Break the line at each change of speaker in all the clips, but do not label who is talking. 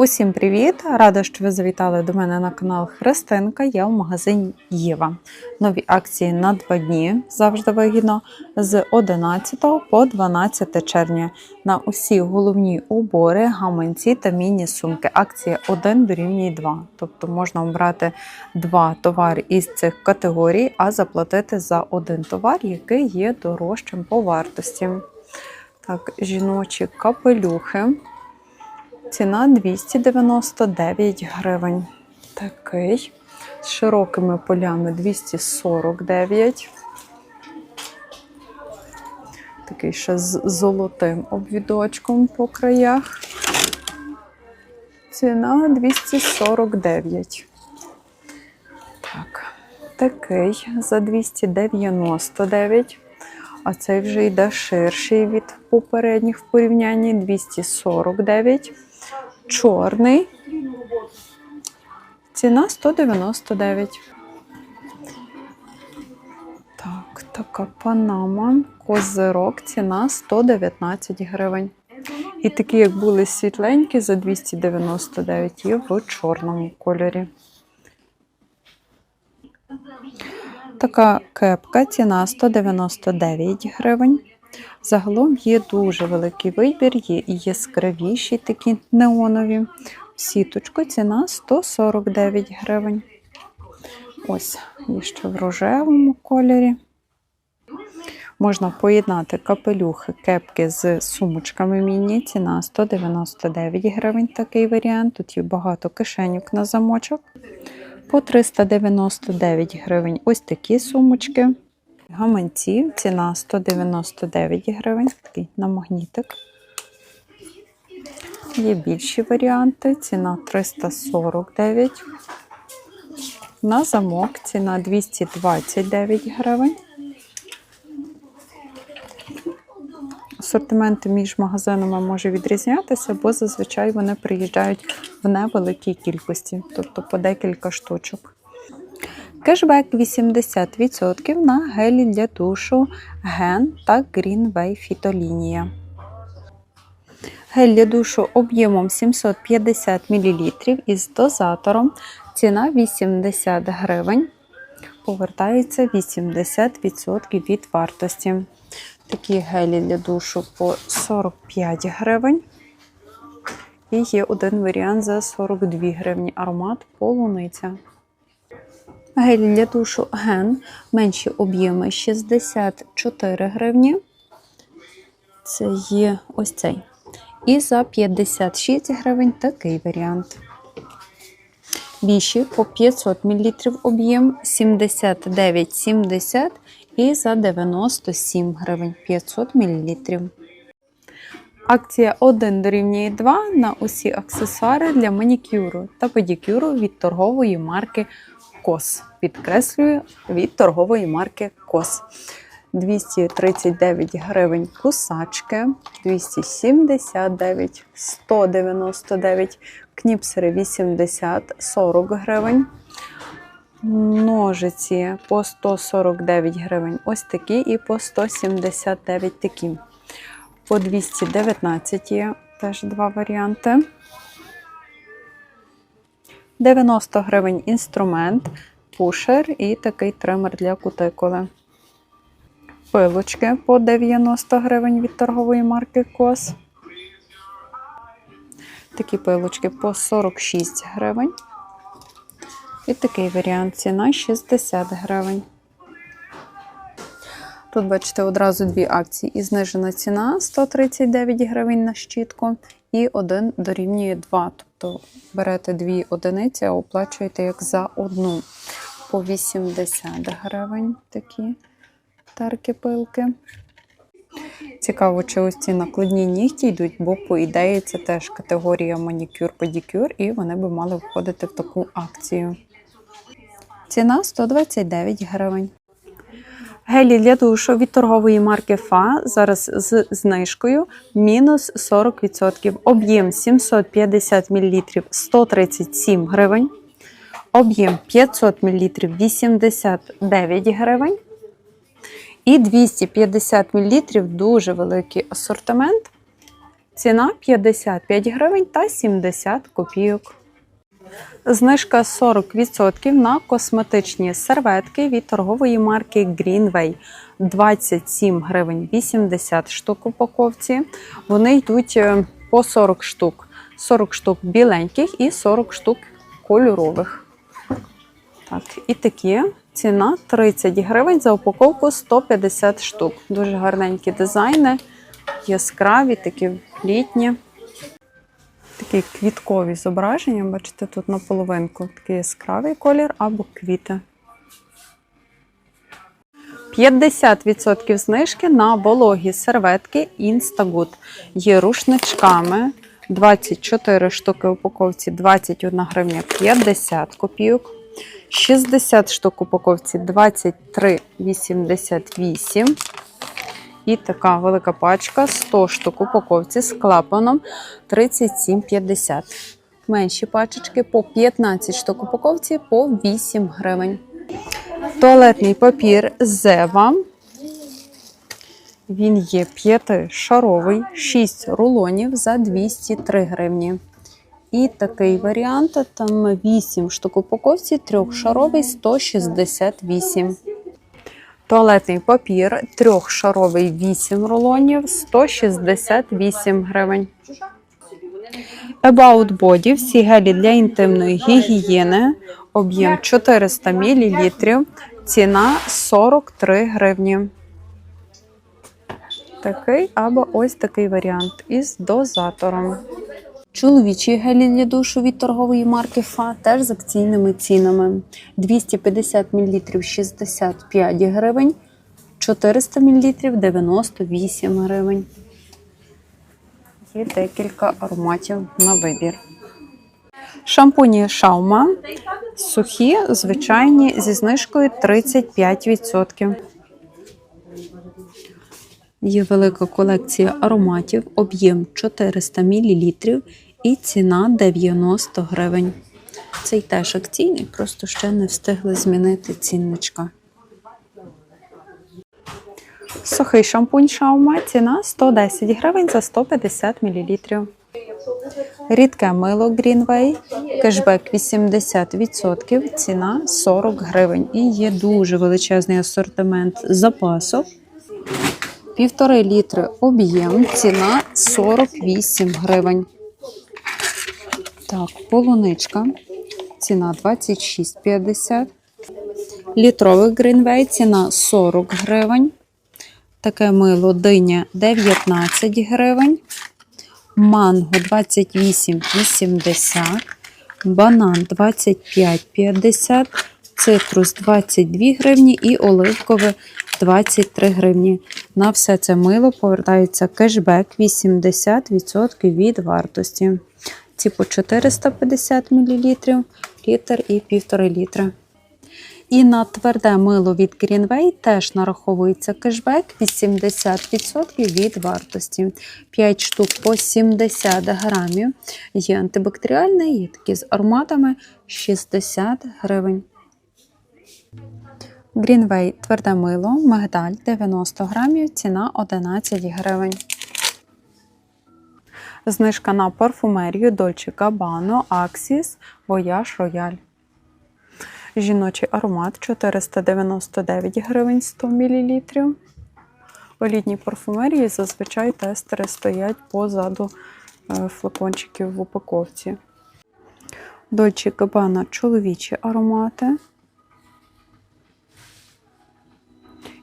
Усім привіт! Рада, що ви завітали до мене на канал Христинка. Я в магазині Єва. Нові акції на два дні завжди вигідно з 11 по 12 червня на усі головні убори, гаманці та міні-сумки. Акція 1 дорівнює 2. Тобто можна обрати два товари із цих категорій, а заплатити за один товар, який є дорожчим по вартості. Так, жіночі капелюхи. Ціна 299 гривень. Такий. З широкими полями 249. Такий ще з золотим обвідочком по краях. Ціна 249. Так, такий за 299. А цей вже йде ширший від попередніх в порівнянні 249. Чорний. Ціна 199. Так, така панама. Козирок. Ціна 119 гривень. І такі, як були світленькі, за 299 є в чорному кольорі. Така кепка, ціна 199 гривень. Загалом є дуже великий вибір, є і яскравіші такі неонові. Сіточку ціна 149 гривень. Ось, є ще в рожевому кольорі. Можна поєднати капелюхи, кепки з сумочками міні. Ціна 199 гривень. Такий варіант. Тут є багато кишеньок на замочок. По 399 гривень ось такі сумочки. Гаманці, ціна 199 гривень, такий на магнітик. Є більші варіанти, ціна 349. На замок ціна 229 гривень. Асортимент між магазинами може відрізнятися, бо зазвичай вони приїжджають в невеликій кількості, тобто по декілька штучок. Кешбек 80% на гелі для душу Ген та Greenway фітолінія. Гель для душу об'ємом 750 мл із дозатором. Ціна 80 гривень. Повертається 80% від вартості. Такі гелі для душу по 45 гривень. І є один варіант за 42 гривні. Аромат полуниця. Гель для душу ген менші об'єми 64 гривні. Це є ось цей. І за 56 гривень такий варіант. Більші по 500 мл об'єм 79,70 і за 97 гривень 500 мл. Акція 1 дорівнює 2 на усі аксесуари для манікюру та педикюру від торгової марки Кос. Підкреслюю від торгової марки Кос. 239 гривень кусачки, 279, 199, кніпсери 80, 40 гривень. Ножиці по 149 гривень. Ось такі і по 179 такі. По 219 є теж два варіанти. 90 гривень інструмент, пушер і такий тример для кутикули. Пилочки по 90 гривень від торгової марки Кос. Такі пилочки по 46 гривень. І такий варіант ціна 60 гривень. Тут, бачите, одразу дві акції. І знижена ціна 139 гривень на щітку, і один дорівнює 2. Тобто берете дві одиниці, а оплачуєте як за одну. По 80 гривень такі терки-пилки. Цікаво, чи ось ці накладні нігті йдуть, бо, по ідеї, це теж категорія манікюр-педикюр, і вони би мали входити в таку акцію. Ціна 129 гривень. Гелі для душу від торгової марки Фа зараз з знижкою мінус 40%. Об'єм 750 мл 137 гривень. Об'єм 500 мл 89 гривень. І 250 мл дуже великий асортимент. Ціна 55 гривень та 70 копійок. Знижка 40% на косметичні серветки від торгової марки Greenway. 27 гривень 80 штук упаковці. Вони йдуть е, по 40 штук. 40 штук біленьких і 40 штук кольорових. Так, і такі. Ціна 30 гривень за упаковку 150 штук. Дуже гарненькі дизайни, яскраві, такі літні. Такі квіткові зображення. Бачите, тут на половинку такий яскравий колір або квіти. 50% знижки на вологі серветки Instagood. Є рушничками. 24 штуки упаковці 21 гривня 50 копійок. 60 штук упаковці 23,88. І така велика пачка 100 штук упаковці з клапаном 37,50. Менші пачечки по 15 штук упаковці по 8 гривень. Туалетний папір Зева. Він є п'ятишаровий, 6 рулонів за 203 гривні. І такий варіант, там 8 штук упаковці, трьохшаровий 168. Туалетний папір трьохшаровий 8 рулонів 168 гривень. About Body всі гелі для інтимної гігієни. Об'єм 400 мл. Ціна 43 гривні. Такий або ось такий варіант із дозатором. Чоловічі гелі для душу від торгової марки Фа теж з акційними цінами. 250 мл 65 гривень, 400 мл 98 гривень. Є декілька ароматів на вибір. Шампуні Шаума сухі, звичайні, зі знижкою 35%. Є велика колекція ароматів, об'єм 400 мл і ціна 90 гривень. Цей теж акційний, просто ще не встигли змінити цінничка. Сухий шампунь Шаума ціна 110 гривень за 150 мл. Рідке мило Greenway, кешбек 80%, ціна 40 гривень. І є дуже величезний асортимент запасок. Півтори літри об'єм, ціна 48 гривень. Так, полуничка, ціна 26,50. Літровий Greenway, ціна 40 гривень. Таке мило диня 19 гривень. Манго 28,80. Банан 25,50. Цитрус 22 гривні і оливкове 23 гривні. На все це мило повертається кешбек 80% від вартості. Ці по 450 мл, літр і 1,5 літра. І на тверде мило від Greenway теж нараховується кешбек 80% від вартості. 5 штук по 70 грамів. Є антибактеріальне, є такі з ароматами 60 гривень. Greenway тверде мило, мигдаль 90 грамів, ціна 11 гривень. Знижка на парфумерію Dolce Gabbana Axis Voyage Royal. Жіночий аромат 499 гривень 100 мл. У літній парфумерії зазвичай тестери стоять позаду е, флакончиків в упаковці. Dolce Gabbana чоловічі аромати.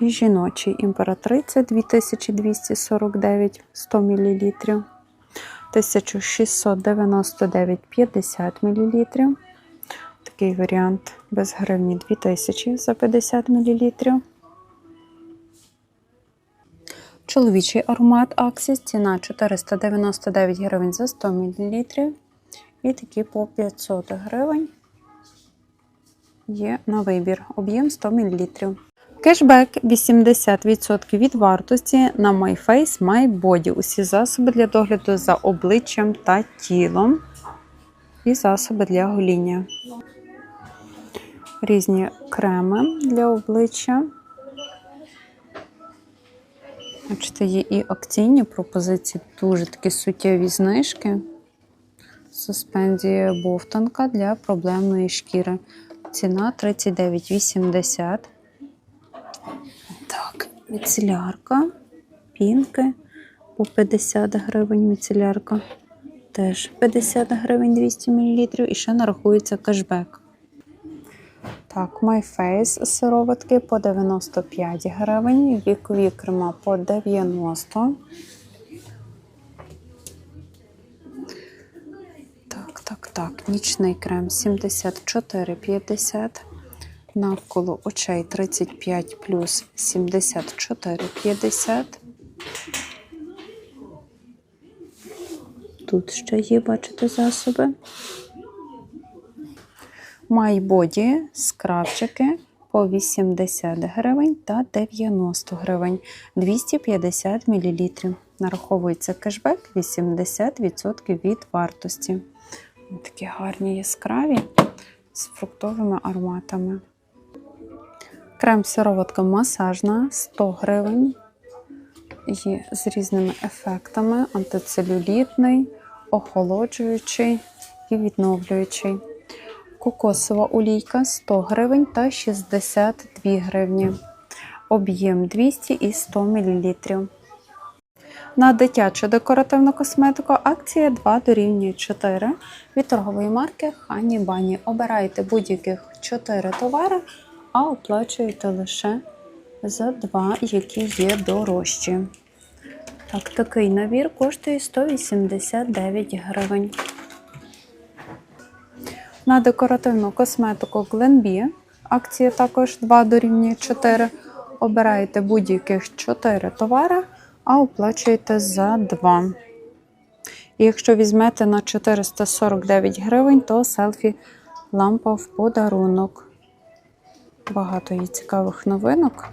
І жіночий імператриця 2249 100 мл. 1699 50 мл. Такий варіант без гривні 2000 за 50 мл. Чоловічий аромат Axis, ціна 499 гривень за 100 мл. І такі по 500 гривень є на вибір. Об'єм 100 мл. Кешбек 80% від вартості на MyFace MyBody. Усі засоби для догляду за обличчям та тілом. І засоби для гоління. Різні креми для обличчя. Бачите, є і акційні пропозиції, дуже такі суттєві знижки. Суспензія бовтанка для проблемної шкіри. Ціна 39,80. Так, міцелярка, пінки по 50 гривень міцелярка. Теж 50 гривень 200 мл і ще нарахується кешбек. Так, MyFace сироватки по 95 гривень, вікові крема по 90. Так, так, так. Нічний крем 74,50. Навколо очей 35 плюс 74,50. Тут ще є, бачите, засоби. Майбоді скрабчики по 80 гривень та 90 гривень 250 мл. Нараховується кешбек 80% від вартості. Такі гарні яскраві з фруктовими ароматами. Крем сироватка масажна 100 гривень. Є з різними ефектами: антицелюлітний, охолоджуючий і відновлюючий. Кокосова олійка 100 гривень та 62 гривні. Об'єм 200 і 100 мл. На дитячу декоративну косметику акція 2 дорівнює 4 від торгової марки Хані Бані. Обирайте будь-яких 4 товари, а оплачуєте лише за 2, які є дорожчі. Так, такий набір коштує 189 гривень. На декоративну косметику Glenbee акція також 2 дорівнює 4. Обираєте будь-яких 4 товари, а оплачуєте за 2. І якщо візьмете на 449 гривень, то селфі лампа в подарунок. Багато є цікавих новинок.